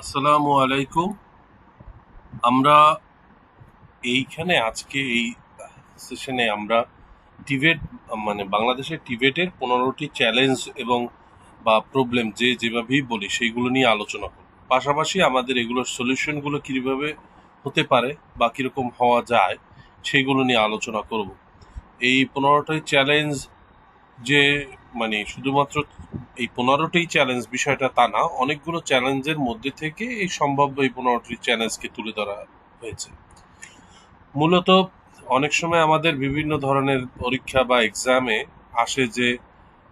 আসসালামু আলাইকুম। আমরা এইখানে আজকে এই সেশনে আমরা টিবেট মানে বাংলাদেশের টিবেটের পনেরোটি চ্যালেঞ্জ এবং বা প্রবলেম যে যেভাবেই বলি সেইগুলো নিয়ে আলোচনা করব। পাশাপাশি আমাদের এগুলোর সলিউশনগুলো কীভাবে হতে পারে বা কীরকম হওয়া যায় সেইগুলো নিয়ে আলোচনা করব। এই পনেরোটি চ্যালেঞ্জ যে মানে শুধুমাত্র এই পনেরোটি চ্যালেঞ্জ বিষয়টা তা না, অনেকগুলো চ্যালেঞ্জের মধ্যে থেকে এই সম্ভাব্য এই পনেরোটি চ্যালেঞ্জকে তুলে ধরা হয়েছে। মূলত অনেক সময় আমাদের বিভিন্ন ধরনের পরীক্ষা বা এক্সামে আসে যে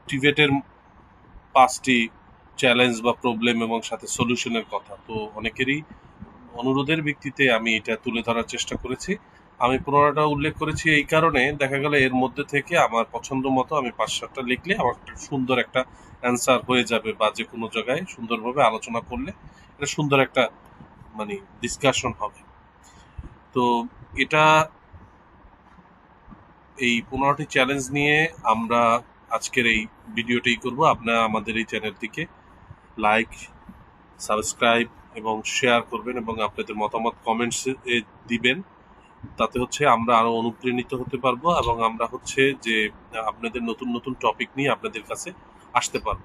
টিভেটের পাঁচটি চ্যালেঞ্জ বা প্রবলেম এবং সাথে সলিউশনের কথা। তো অনেকেরই অনুরোধের ভিত্তিতে আমি এটা তুলে ধরার চেষ্টা করেছি। আমি পনেরোটা উল্লেখ করেছি এই কারণে। দেখা গেল এর মধ্যে থেকে আমার পছন্দ মতো আমি পাঁচ সাতটা লিখলে আমার সুন্দর একটা অ্যান্সার হয়ে যাবে বা যে কোনো জায়গায় সুন্দরভাবে আলোচনা করলে এটা সুন্দর একটা মানে ডিসকাশন হবে। তো এটা এই পনেরোটি চ্যালেঞ্জ নিয়ে আমরা আজকের এই ভিডিওটি করব। আপনারা আমাদের এই চ্যানেলটিকে লাইক সাবস্ক্রাইব এবং শেয়ার করবেন এবং আপনাদের মতামত কমেন্টস দিবেন। তাতে হচ্ছে আমরা আরও অনুপ্রাণিত হতে পারব এবং আমরা হচ্ছে যে, আপনাদের নতুন নতুন টপিক নিয়ে আপনাদের কাছে আসতে পারব।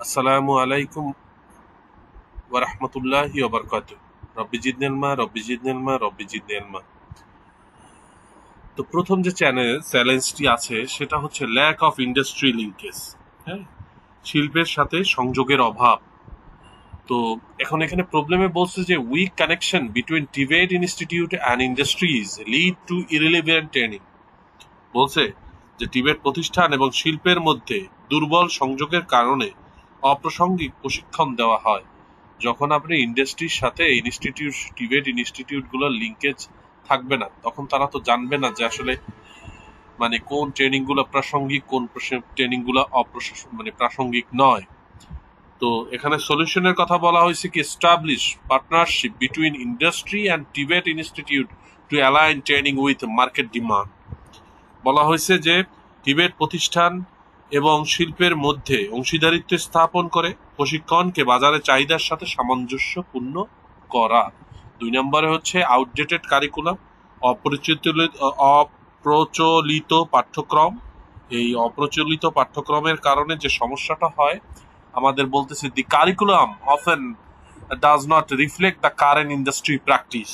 আসসালামু আলাইকুম ওয়া রাহমাতুল্লাহি ওয়া বারাকাতুহু রব্বি জিদনিল মা, রব্বি জিদনিল মা, রব্বি জিদনিল মা। তো প্রথম যে চ্যানেল চ্যালেঞ্জটি আছে, সেটা হচ্ছে ল্যাক অফ ইন্ডাস্ট্রি লিঙ্কেজ হ্যাঁ? শিল্পের সাথে সংযোগের অভাব। তো এখন এখানে প্রবলেমে বলছে যে weak connection between Tibet institute and industries lead to irrelevant training বলছে যে টিবেট প্রতিষ্ঠান এবং শিল্পের মধ্যে দুর্বল সংযোগের কারণে অপ্রাসঙ্গিক প্রশিক্ষণ দেওয়া হয়। যখন আপনি ইন্ডাস্ট্রির সাথে ইনস্টিটিউট টিবেট ইনস্টিটিউটগুলোর লিঙ্কেজ থাকবে না, তখন তারা তো জানবে না যে আসলে মানে কোন ট্রেনিংগুলো প্রাসঙ্গিক, কোন ট্রেনিংগুলো অপ্রাসঙ্গিক মানে প্রাসঙ্গিক নয়। তো এখানে সলিউশনের কথা বলা হয়েছে কি establish partnership between industry and Tibet institute to align training with market demand বলা হয়েছে যে টিবেট প্রতিষ্ঠান এবং শিল্পের মধ্যে অংশীদারিত্ব স্থাপন করে প্রশিক্ষণকে বাজারে চাহিদার সাথে সামঞ্জস্যপূর্ণ করা। দুই নম্বরে হচ্ছে আউটডেটেড কারিকুলাম অপরিচিত, অপ্রচলিত পাঠ্যক্রম। এই অপ্রচলিত পাঠ্যক্রমের কারণে যে সমস্যাটা হয় আমাদের বলতেছে the curriculum often does not reflect the current industry practice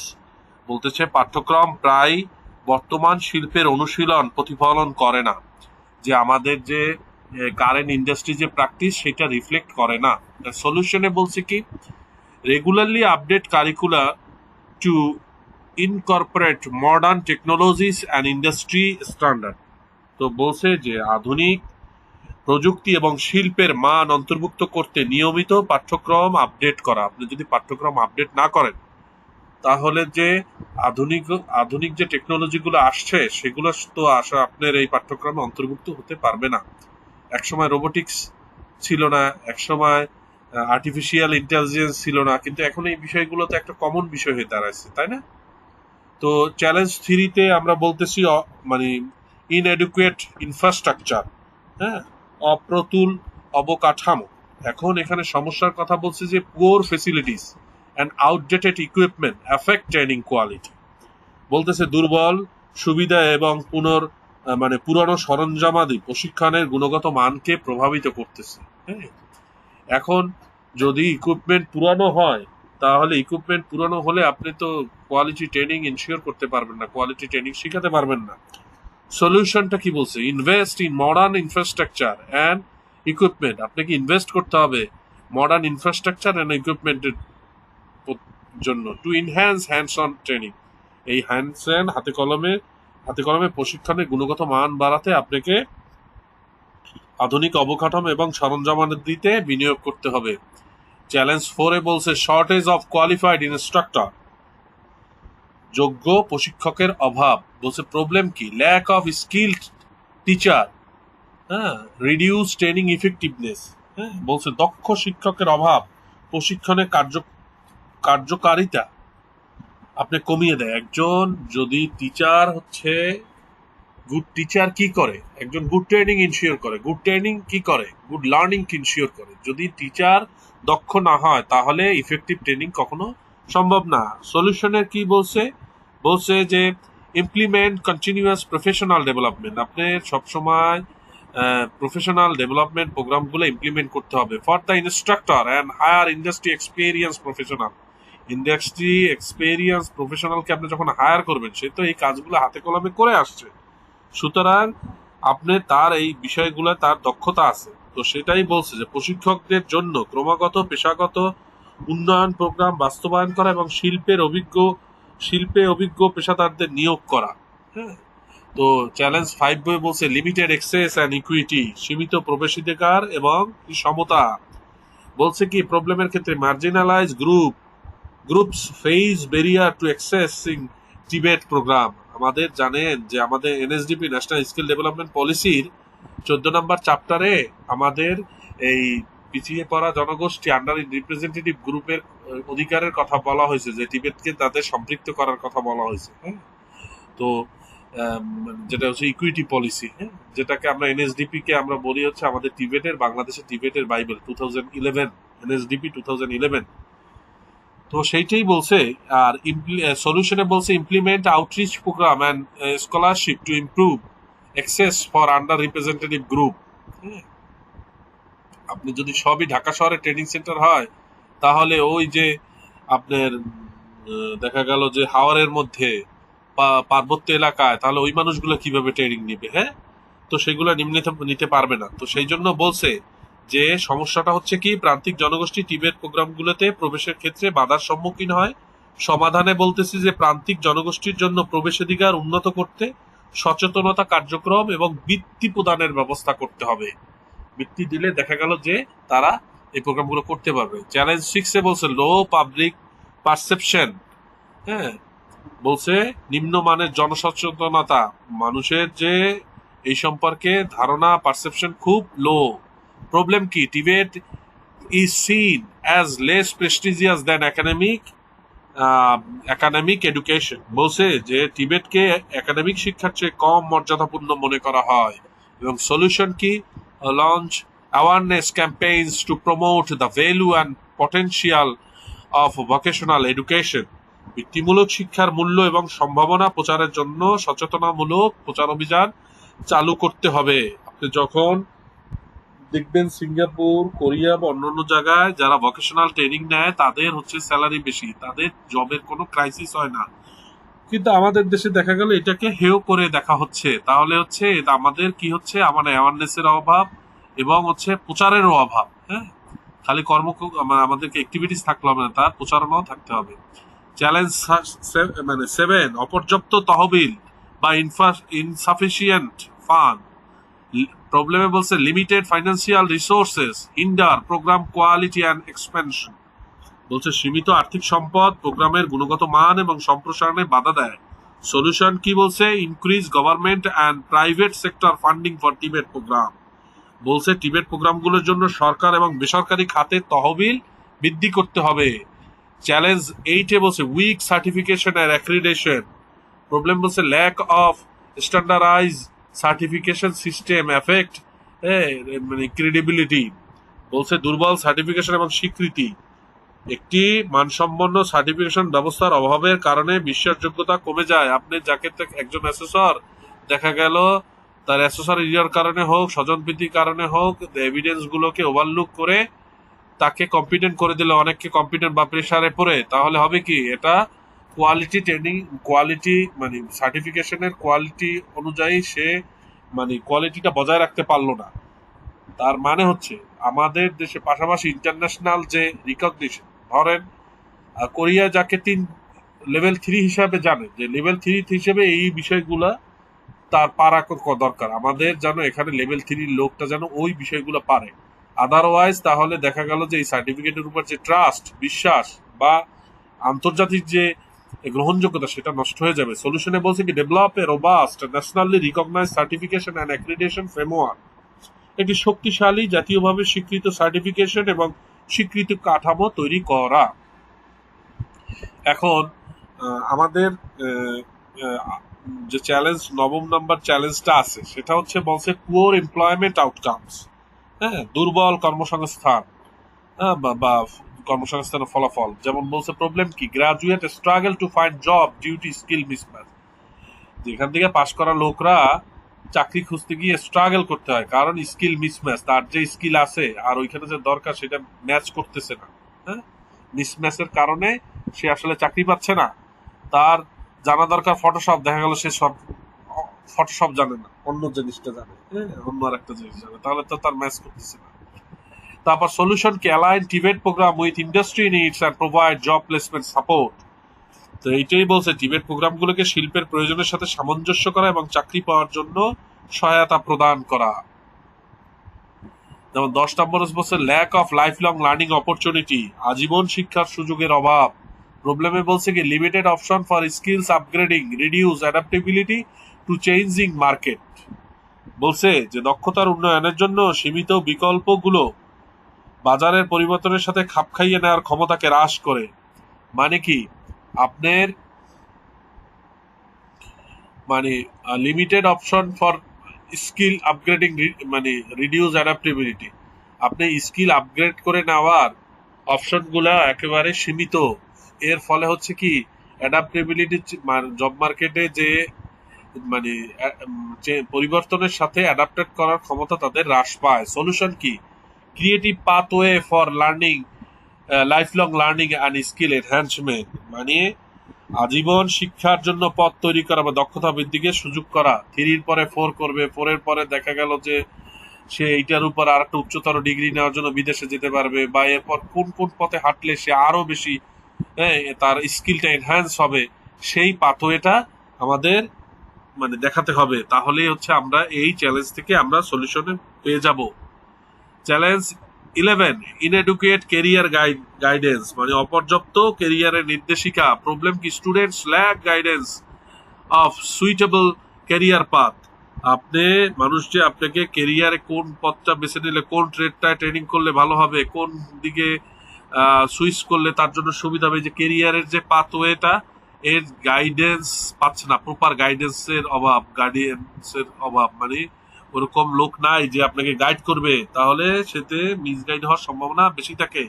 বলতেছে, পাঠ্যক্রম প্রায় বর্তমান শিল্পের অনুশীলন প্রতিফলন করে না। যে আমাদের যে কারেন্ট ইন্ডাস্ট্রি যে প্র্যাকটিস সেটা রিফ্লেক্ট করে না। সলিউশনে বলছে কি regularly update curricula to incorporate modern technologies and industry standard তো বলছে যে, আধুনিক প্রযুক্তি এবং শিল্পের মান অন্তর্ভুক্ত করতে নিয়মিত পাঠ্যক্রম আপডেট করা। আপনি যদি পাঠ্যক্রম আপডেট না করেন, তাহলে যে আধুনিক আধুনিক যে টেকনোলজিগুলো আসছে, সেগুলো তো আসা আপনার এই পাঠ্যক্রমে অন্তর্ভুক্ত হতে পারবে না। একসময় রোবোটিক্স ছিল না, একসময় আর্টিফিশিয়াল ইন্টেলিজেন্স ছিল না, কিন্তু এখন এই বিষয়গুলো তো একটা কমন বিষয় হয়ে দাঁড়াচ্ছে তাই না? তো চ্যালেঞ্জ থ্রিতে আমরা বলতেছি মানে ইনএডুকুয়েট ইনফ্রাস্ট্রাকচার হ্যাঁ? অপ্রতুল অবকাঠামো। এখন এখানে সমস্যার কথা বলছে যে poor facilities and outdated equipment affect training quality বলতেছে দুর্বল, সুবিধা এবং পুনর মানে পুরনো সরঞ্জামাদি প্রশিক্ষণের গুণগত মানকে প্রভাবিত করতেছে। হ্যাঁ? এখন যদি ইকুইপমেন্ট পুরানো হয়, তাহলে ইকুইপমেন্ট পুরানো হলে আপনি তো কোয়ালিটি ট্রেনিং ইনশিওর করতে পারবেন না কোয়ালিটি ট্রেনিং শেখাতে পারবেন না। সলিউশনটা কি বলছে? Invest in modern infrastructure and equipment আপনাকে ইনভেস্ট করতে হবে মডার্ন ইনফ্রাস্ট্রাকচার অ্যান্ড ইকুইপমেন্টের জন্য to enhance hands on training এই হ্যান্ডস অ্যান্ড হাতে কলমে হাতে কলমে প্রশিক্ষণের গুণগত মান বাড়াতে আপনাকে আধুনিক অবকাঠামো এবং সরঞ্জামানের দিতে বিনিয়োগ করতে হবে। চ্যালেঞ্জ ফোরে বলছে শর্টেজ অফ কোয়ালিফাইড ইনস্ট্রাক্টর যোগ্য প্রশিক্ষকের অভাব। বলছে প্রবলেম কি? ল্যাক অফ স্কিল্ড টিচার হ্যাঁ রিডিউস ট্রেনিং ইফেক্টিভনেস হ্যাঁ বলছে, দক্ষ শিক্ষকের অভাব। প্রশিক্ষণের কার্য, কার্যকারিতা আপনি কমিয়ে দেয়। একজন যদি টিচার হচ্ছে গুড টিচার কি করে? একজন গুড ট্রেনিং ইনশিওর করে। গুড ট্রেনিং কি করে? গুড লার্নিং ইনশিওর করে। যদি টিচার দক্ষ না হয়, তাহলে ইফেক্টিভ ট্রেনিং কখনো সম্ভব না। সলিউশনের কি বলছে? বলছে যে ইমপ্লিমেন্ট কন্টিনিউয়াস প্রফেশনাল ডেভেলপমেন্ট আপনি সবসময় প্রফেশনাল ডেভেলপমেন্ট প্রোগ্রামগুলো ইমপ্লিমেন্ট করতে হবে। For the instructor and hire industry experience professional industry experience প্রফেশনালকে আপনি যখন হায়ার করবেন, সে তো এই কাজগুলো হাতে কলমে করে আসছে। সুতরাং আপনি তার এই বিষয়গুলো, তার দক্ষতা আছে। তো সেটাই বলছে যে, প্রশিক্ষকদের জন্য ক্রমাগত, পেশাগত উন্নয়ন প্রোগ্রাম বাস্তবায়ন করা এবং শিল্পের অভিজ্ঞ শিল্পে অভিজ্ঞ পেশাদারদের নিয়োগ করা। হ্যাঁ তো চ্যালেঞ্জ ফাইভ বই বলছে লিমিটেড এক্সেস অ্যান্ড ইকুইটি সীমিত প্রবেশাধিকার এবং সমতা। বলছে কি প্রবলেমের ক্ষেত্রে marginalize group groups face barrier to accessing Tibet program আমাদের জানেন যে আমাদের এনএসডিপি ন্যাশনাল স্কিল ডেভেলপমেন্ট পলিসির চোদ্দ নম্বর চ্যাপ্টারে আমাদের এই পিছিয়ে পড়া জনগোষ্ঠী আন্ডার রিপ্রেজেন্টেটিভ গ্রুপের অধিকারের কথা বলা হয়েছে, যে টিবেটকে তাদের সম্পৃক্ত করার কথা বলা হয়েছে হ্যাঁ? তো যেটা হচ্ছে ইকুইটি পলিসি হ্যাঁ? যেটাকে আমরা এনএসডিপি কে আমরা বলি হচ্ছে আমাদের টিবেটের, বাংলাদেশের টিবেটের Bible two thousand eleven NSDP two thousand eleven তো সেইটাই বলছে, আর সলিউশনে বলছে implement outreach program and scholarship to improve access for under representative group আপনি যদি সবই ঢাকা শহরে ট্রেনিং সেন্টার হয় তাহলে ওই যে আপনার দেখা গেল যে হাওয়ারের মধ্যে পার্বত্য এলাকায়, তাহলে ওই মানুষগুলো কীভাবে ট্রেনিং নিবে হ্যাঁ? তো সেগুলো নিম্নে নিতে পারবে না। তো সেই জন্য বলছে যে সমস্যাটা হচ্ছে কি, প্রান্তিক জনগোষ্ঠী টিবেট প্রোগ্রামগুলোতে প্রবেশের ক্ষেত্রে বাধার সম্মুখীন হয়। সমাধানে বলতেছি যে প্রান্তিক জনগোষ্ঠীর জন্য প্রবেশাধিকার উন্নত করতে সচেতনতা কার্যক্রম এবং বৃত্তি প্রদানের ব্যবস্থা করতে হবে। বৃত্তি দিলে দেখা গেল যে তারা এই প্রোগ্রামগুলো করতে পারবে। চ্যালেঞ্জ সিক্সে বলছে লো পাবলিক পারসেপশন হ্যাঁ বলছে, নিম্নমানের জনসচেতনতা, মানুষের যে এই সম্পর্কে ধারণা পারসেপশন খুব লো প্রবলেম কি? Tibet is seen as less prestigious than academic academic education বলছে যে টিবেটকে একাডেমিক শিক্ষার চেয়ে কম মর্যাদাপূর্ণ মনে করা হয়। এবং সলিউশন কি? Launch awareness campaigns to promote the value and potential of vocational education বৃত্তিমূলক শিক্ষার মূল্য এবং সম্ভাবনা প্রচারের জন্য সচেতনামূলক প্রচার অভিযান চালু করতে হবে। আপনি যখন দেখবেন সিঙ্গাপুর, কোরিয়া বা অন্যান্য জায়গায় যারা ভোকেশনাল ট্রেনিং নেয়, তাদের হচ্ছে স্যালারি বেশি, তাদের জবের কোনো ক্রাইসিস হয় না। কিন্তু আমাদের দেশে দেখা গেল এটাকে হেও করে দেখা হচ্ছে। তাহলে হচ্ছে আমাদের কি হচ্ছে? আমার অ্যাওয়ারনেসের অভাব এবং হচ্ছে প্রচারেরও অভাব হ্যাঁ? খালি কর্ম আমা- আমাদেরকে অ্যাক্টিভিটিস থাকলে হবে না, তার প্রচারণাও থাকতে হবে। চ্যালেঞ্জ মানে সেভেন অপর্যাপ্ত তহবিল বা ইনসাফিসিয়েন্ট ফান্ড প্রবলেমে বলছে limited financial resources hinder program quality and expansion বলছে, সীমিত আর্থিক সম্পদ প্রোগ্রামের গুণগত মান এবং সম্প্রসারণে বাধা দেয়। সলিউশন কি বলছে? Increase government and private sector funding for TB program বলছে টিবেট প্রোগ্রামগুলোর জন্য সরকার এবং বেসরকারি খাতে তহবিল বৃদ্ধি করতে হবে। চ্যালেঞ্জ এইটে বলছে weak certification and accreditation problem বলছে lack of standardize certification system effect মানে ক্রেডিবিলিটি বলছে, দুর্বল সার্টিফিকেশন এবং স্বীকৃতি। একটি মানসম্পন্ন সার্টিফিকেশন ব্যবস্থার অভাবের কারণে বিশ্বাসযোগ্যতা কমে যায়। আপনি যাকে একজন অ্যাসেসর দেখা গেল তার অ্যাসেসর এরিয়ার কারণে হোক স্বজনপ্রীতির কারণে হোক এভিডেন্স গুলোকে ওভারলুক করে তাকে কম্পিটেন্ট করে দিলে, অনেককে কম্পিটেন্ট বা প্রেসারে পড়ে, তাহলে হবে কি? এটা কোয়ালিটি ট্রেনিং কোয়ালিটি মানে সার্টিফিকেশনের কোয়ালিটি অনুযায়ী সে মানে কোয়ালিটিটা বজায় রাখতে পারল না। তার মানে হচ্ছে, আমাদের দেশে পাশাপাশি ইন্টারন্যাশনাল যে রিকগনিশন ধরেন কোরিয়া যাকে তিন লেভেল থ্রি হিসাবে জানে, যে লেভেল থ্রি হিসেবে এই বিষয়গুলা তার পারা দরকার। আমাদের যেন এখানে লেভেল থ্রির লোকটা যেন ওই বিষয়গুলো পারে। আদারওয়াইজ তাহলে দেখা গেল যে এই সার্টিফিকেটের উপর যে ট্রাস্ট বিশ্বাস বা আন্তর্জাতিক যে গ্রহণযোগ্যতা, সেটা নষ্ট হয়ে যাবে। সলিউশনে বলছে কি develop a robust nationally recognize certification and accreditation framework একটি শক্তিশালী, জাতীয়ভাবে স্বীকৃত সার্টিফিকেশন এবং স্বীকৃত কাঠামো তৈরি করা। এখন আমাদের যে চ্যালেঞ্জ নবম নাম্বার চ্যালেঞ্জটা আছে সেটা হচ্ছে বলছে পুয়ার এমপ্লয়মেন্ট আউটকামস হ্যাঁ দুর্বল কর্মসংস্থান হ্যাঁ, বা- কর্মসংস্থানের ফলাফল। যেমন বলছে প্রবলেম কি? Graduate struggle to find job due to skill mismatch যেখান থেকে পাশ করা লোকরা চাকরি খুঁজতে গিয়ে স্ট্রাগল করতে হয় কারণ স্কিল মিসম্যাচ তার যে স্কিল আছে আর ওইখানে যে দরকার সেটা ম্যাচ করতেছে না। হ্যাঁ মিসম্যাচের কারণে সে আসলে চাকরি পাচ্ছে না। তার জানা দরকার ফটোশপ দেখা গেল সে সব ফটোশপ জানে না, অন্য জিনিসটা জানে। হ্যাঁ অন্য আর একটা জিনিস জানে, তাহলে তো তার ম্যাচ করতেছে না। তারপর সলিউশন কে? Align Tibet program with industry needs and provide job placement support তো এইটাই বলছে টিবেট প্রোগ্রামগুলোকে শিল্পের প্রয়োজনের সাথে সামঞ্জস্য করা এবং চাকরি পাওয়ার জন্য সহায়তা প্রদান করা। যেমন দশ নম্বর বলছে lack of life long learning opportunity আজীবন শিক্ষার সুযোগের অভাব। প্রবলেমে বলছে কি limited option for skills upgrading reduce adaptability to changing market বলছে যে, দক্ষতার উন্নয়নের জন্য সীমিত বিকল্পগুলো বাজারের পরিবর্তনের সাথে খাপ খাইয়ে নেওয়ার ক্ষমতাকে হ্রাস করে। মানে কি, আপনার মানে limited option for skill upgrading মানে রিডিউস অ্যাডাপ্টেবিলিটি আপনি স্কিল আপগ্রেড করে নেওয়ার অপশনগুলো একেবারে সীমিত। এর ফলে হচ্ছে কি অ্যাডাপ্টেবিলিটি জব মার্কেটে যে মানে যে পরিবর্তনের সাথে অ্যাডাপ্টেড করার ক্ষমতা তাদের হ্রাস পায়। সলিউশন কি? Creative pathway for learning life long learning and skill enhancement মানে আজীবন শিক্ষার জন্য পথ তৈরি করা বা দক্ষতা বৃদ্ধিকে সুযোগ করা। থ্রির পরে ফোর করবে ফোরের পরে দেখা গেল যে সে এইটার উপর আর একটা উচ্চতর ডিগ্রি নেওয়ার জন্য বিদেশে যেতে পারবে বা এরপর কোন কোন পথে হাঁটলে সে আরও বেশি তার স্কিলটা এনহ্যান্স হবে, সেই পাথওয়েটা আমাদের মানে দেখাতে হবে। তাহলেই হচ্ছে আমরা এই চ্যালেঞ্জ থেকে আমরা সলিউশনে পেয়ে যাব। Challenge eleven inadequate career guide guidance মানে অপর্যাপ্ত কেরিয়ারের নির্দেশিকা প্রবলেম কি students lack guidance of suitable career path আপনি মানুষ যে আপনাকে কেরিয়ারে কোন পথটা বেছে নিলে, কোন ট্রেডটায় ট্রেনিং করলে ভালো হবে, কোন দিকে সুইচ করলে তার জন্য সুবিধা হবে যে কেরিয়ারের যে পাথওয়েটা এর গাইডেন্স পাচ্ছে না প্রপার গাইডেন্সের অভাব গাইডেন্সের অভাব। মানে ওরকম লোক নাই যে আপনাকে গাইড করবে, তাহলে সেতে মিসগাইড হওয়ার সম্ভাবনা বেশি থাকে।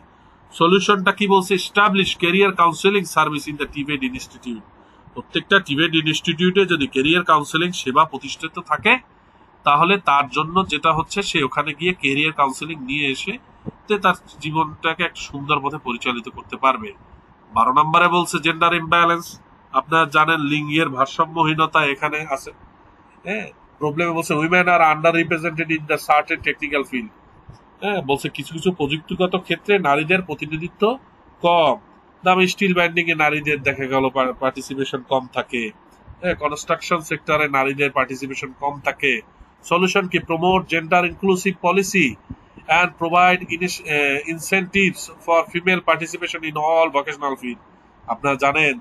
সলিউশনটা কি বলছে? Establish career counseling service in the Tibet institute প্রত্যেকটা টিবেট ইনস্টিটিউটে যদি কেরিয়ার কাউন্সেলিং সেবা প্রতিষ্ঠিত থাকে, তাহলে তার জন্য যেটা হচ্ছে সে ওখানে গিয়ে কেরিয়ার কাউন্সেলিং নিয়ে এসে তে তার জীবনটাকে একটা সুন্দর পথে পরিচালিত করতে পারবে। বারো নম্বরে বলছে জেন্ডার ইমব্যালেন্স আপনারা জানেন লিঙ্গের ভারসাম্যহীনতা এখানে আছে। হ্যাঁ প্রবলেমে বলছে women are under represented in the certain technical field হ্যাঁ বলছে, কিছু কিছু প্রযুক্তিগত ক্ষেত্রে নারীদের প্রতিনিধিত্ব কম। দামি স্টিল বাইন্ডিং এ নারীদের দেখা গেল পার্টিসিপেশন কম থাকে। হ্যাঁ কনস্ট্রাকশন সেক্টরে নারীদের পার্টিসিপেশন কম থাকে। সলিউশন কি? Promote gender inclusive policy and provide incentives for female participation in all vocational field আপনারা জানেন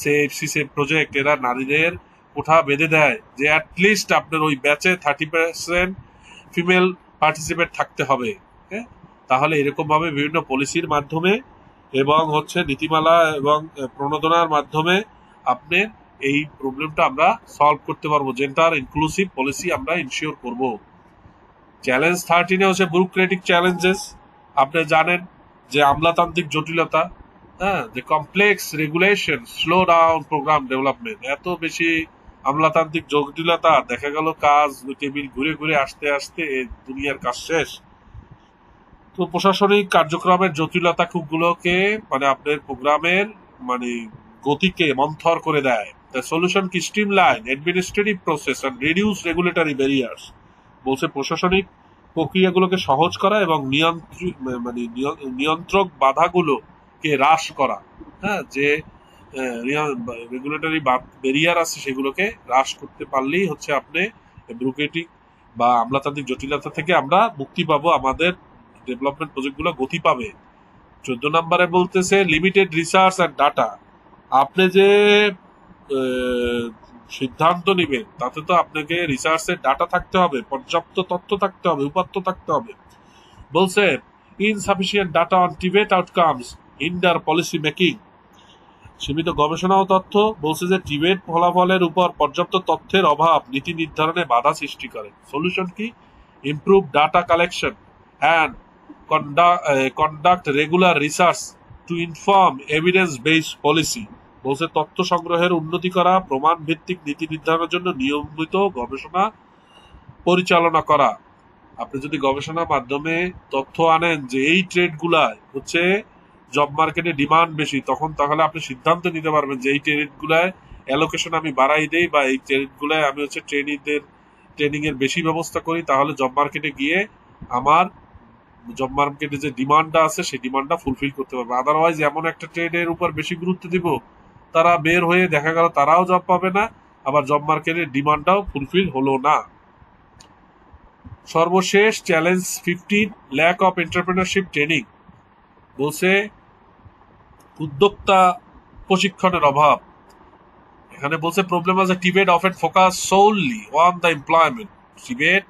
সে প্রজেক্ট এরা নারীদের কোঠা বেঁধে দেয় যে অ্যাটলিস্ট আপনার ওই ব্যাচে থার্টি পার্সেন্ট ফিমেল পার্টিসিপেট থাকতে হবে হ্যাঁ? তাহলে এরকম ভাবে বিভিন্ন পলিসির মাধ্যমে এবং হচ্ছে নীতিমালা এবং প্রণোদনার মাধ্যমে আপনি এই প্রবলেমটা আমরা সলভ করতে পারব জেন্টার ইনক্লুসিভ পলিসি আমরা ইনশিওর করব। চ্যালেঞ্জ থার্টিনে হচ্ছে ব্যুরোক্রেটিক চ্যালেঞ্জেস আপনি জানেন যে আমলাতান্ত্রিক জটিলতা হ্যাঁ যে complex regulation slow down program development এত বেশি আমলাতান্ত্রিক জটিলতা, দেখা গেল কাজ টেবিল ঘুরে ঘুরে আসতে আসতে দুনিয়ার কাজ শেষ। তো প্রশাসনিক কার্যক্রমের জটিলতা গুলোকে মানে আপনার প্রোগ্রামের মানে গতিকে মন্থর করে দেয়। সলিউশন কি streamline administrative process and reduce regulatory barriers বলছে প্রশাসনিক প্রক্রিয়াগুলোকে সহজ করা এবং নিয়ন্ত্রী- মানে নিয়- নিয়ন্ত্রক বাধাগুলোকে হ্রাস করা। হ্যাঁ যে রেগুলেটরি ব্যারিয়ার আছে সেগুলোকে হ্রাস করতে পারলেই হচ্ছে আপনি ব্যুরোক্রেটিক বা আমলাতান্ত্রিক জটিলতা থেকে আমরা মুক্তি পাবো, আমাদের ডেভেলপমেন্ট প্রজেক্টগুলো গতি পাবে। চোদ্দ নম্বরে বলতেছে লিমিটেড রিসার্চ অ্যান্ড ডাটা আপনি যে সিদ্ধান্ত নেবেন। তাতে তো আপনাকে রিসার্চের ডাটা থাকতে হবে, পর্যাপ্ত তথ্য থাকতে হবে, উপাত্ত থাকতে হবে। বলছে ইনসাফিসিয়েন্ট ডাটা অন টিবেট আউটকামস ইন্ডার পলিসি মেকিং সীমিত গবেষণা ও তথ্য বলছে যে টিবেট ফলাফলের উপর পর্যাপ্ত তথ্যের অভাব নীতি নির্ধারণে বাধা সৃষ্টি করে। সলিউশন কি? Improve data collection and conduct regular research to inform evidence based policy বলছে, তথ্য সংগ্রহের উন্নতি করা প্রমাণ ভিত্তিক নীতি নির্ধারণের জন্য নিয়মিত গবেষণা পরিচালনা করা। আপনি যদি গবেষণার মাধ্যমে তথ্য আনেন যে এই ট্রেডগুলা হচ্ছে জব মার্কেটে ডিমান্ড বেশি, তখন তাহলে আপনি সিদ্ধান্ত নিতে পারবেন যে এই ট্রেডগুলায় অ্যালোকেশন আমি বাড়াই দেই বা এই ট্রেডগুলায় আমি হচ্ছে ট্রেনিংদের ট্রেনিং এর বেশি ব্যবস্থা করি, তাহলে জব মার্কেটে গিয়ে আমার জব মার্কেটে যে ডিমান্ডটা আছে, সেই ডিমান্ডটা ফুলফিল করতে পারবে। আদারওয়াইজ এমন একটা ট্রেডের উপর বেশি গুরুত্ব দিব তারা বের হয়ে দেখা গেল তারাও জব পাবে না, আবার জব মার্কেটের ডিমান্ডটাও ফুলফিল হলো না। সর্বশেষ challenge fifteen lack of entrepreneurship training বলছে উদ্যোক্তা প্রশিক্ষণের অভাব। এখানে বলছে প্রবলেম আছে Tibet often focus solely on the employment Tibet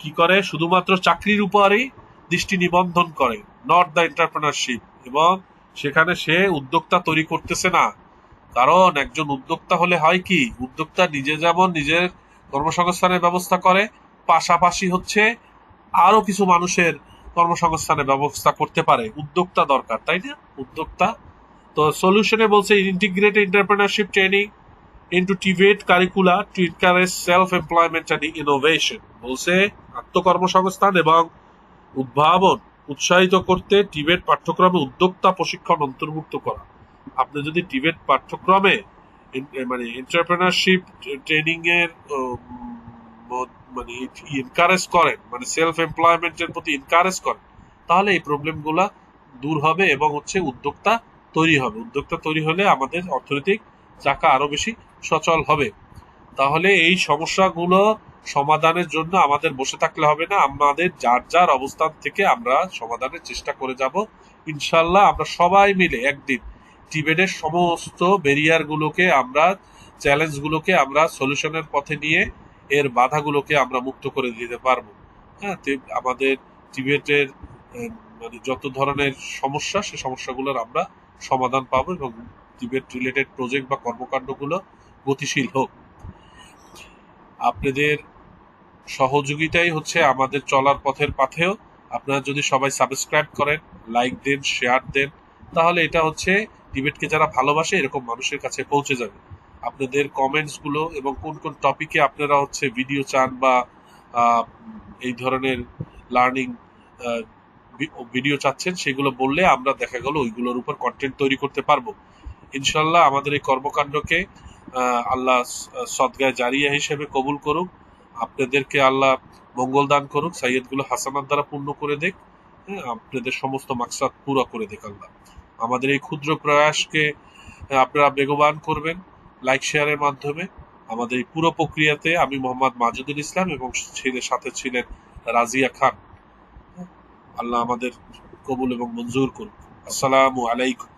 কি করে? শুধুমাত্র চাকরির উপরেই দৃষ্টি নিবন্ধন করে নট দ্য এন্টারপ্রেনারশিপ এবং সেখানে সে উদ্যোক্তা তৈরি করতেছে না। কারণ একজন উদ্যোক্তা হলে হয় কি? উদ্যোক্তা নিজে যেমন নিজের কর্মসংস্থানের ব্যবস্থা করে, পাশাপাশি হচ্ছে আরও কিছু মানুষের কর্মসংস্থানের ব্যবস্থা করতে পারে। উদ্যোক্তা দরকার, তাই না? উদ্যোক্তা। তো সলিউশনে বলছে integrated entrepreneurship training into TVET curricula to self employment and innovation বলছে আত্মকর্মসংস্থান এবং উদ্ভাবন। উৎসাহিত করতে টিবেট পাঠ্যক্রমে উদ্যোক্তা প্রশিক্ষণ অন্তর্ভুক্ত করা। আপনি যদি টিবেট পাঠ্যক্রমে মানে এন্টারপ্রেনারশিপ ট্রেনিং এর মানে এনকারেজ করেন মানে সেলফ এমপ্লয়মেন্টের প্রতি এনকারেজ করেন, তাহলে এই প্রবলেমগুলা দূর হবে এবং হচ্ছে উদ্যোক্তা তৈরি হবে। উদ্যোক্তা তৈরি হলে আমাদের অর্থনৈতিক চাকা আরও বেশি সচল হবে। তাহলে এই সমস্যাগুলো সমাধানের জন্য আমাদের বসে থাকলে হবে না। আমাদের যার যার অবস্থান থেকে আমরা সমাধানের চেষ্টা করে যাব। ইনশাল্লাহ আমরা সবাই মিলে একদিন টিবেটের সমস্ত ব্যারিয়ার গুলোকে আমরা চ্যালেঞ্জ গুলোকে আমরা সলিউশনের পথে নিয়ে এর বাধাগুলোকে আমরা মুক্ত করে দিতে পারব। হ্যাঁ আমাদের টিবেটের মানে যত ধরনের সমস্যা, সে সমস্যাগুলোর আমরা সমাধান পাবো এবং টিবেট রিলেটেড প্রজেক্ট বা কর্মকাণ্ডগুলো গতিশীল হোক। আপনাদের সহযোগিতাই হচ্ছে আমাদের চলার পথের পাথেও আপনারা যদি সবাই সাবস্ক্রাইব করেন লাইক দেন শেয়ার দেন, তাহলে এটা হচ্ছে ডিবেটকে যারা ভালোবাসে, এরকম মানুষের কাছে পৌঁছে যাবে। আপনাদের কমেন্টসগুলো এবং কোন কোন টপিকে আপনারা হচ্ছে ভিডিও চান বা এই ধরনের লার্নিং ভিডিও চাচ্ছেন, সেগুলো বললে আমরা দেখা গেল ওইগুলোর উপর কন্টেন্ট তৈরি করতে পারব। ইনশাল্লাহ আমাদের এই কর্মকাণ্ডকে আল্লাহ সদগায় জারিয়া হিসেবে কবুল করুক। আপনাদেরকে আল্লাহ মঙ্গল দান করুক সাইয়েদগুলো হাসানাত দ্বারা পূর্ণ করে দেখ হ্যাঁ, আপনাদের সমস্ত মাকসাদ পুরো করে দেখ আল্লাহ। আমাদের এই ক্ষুদ্র প্রয়াসকে আপনারা বেগবান করবেন লাইক শেয়ারের মাধ্যমে। আমাদের এই পুরো প্রক্রিয়াতে আমি মোহাম্মদ মাজুদুল ইসলাম এবং ছেলের সাথে ছিলেন রাজিয়া খান। আল্লাহ আমাদের কবুল এবং মঞ্জুর করুন আসসালামু আলাইকুম।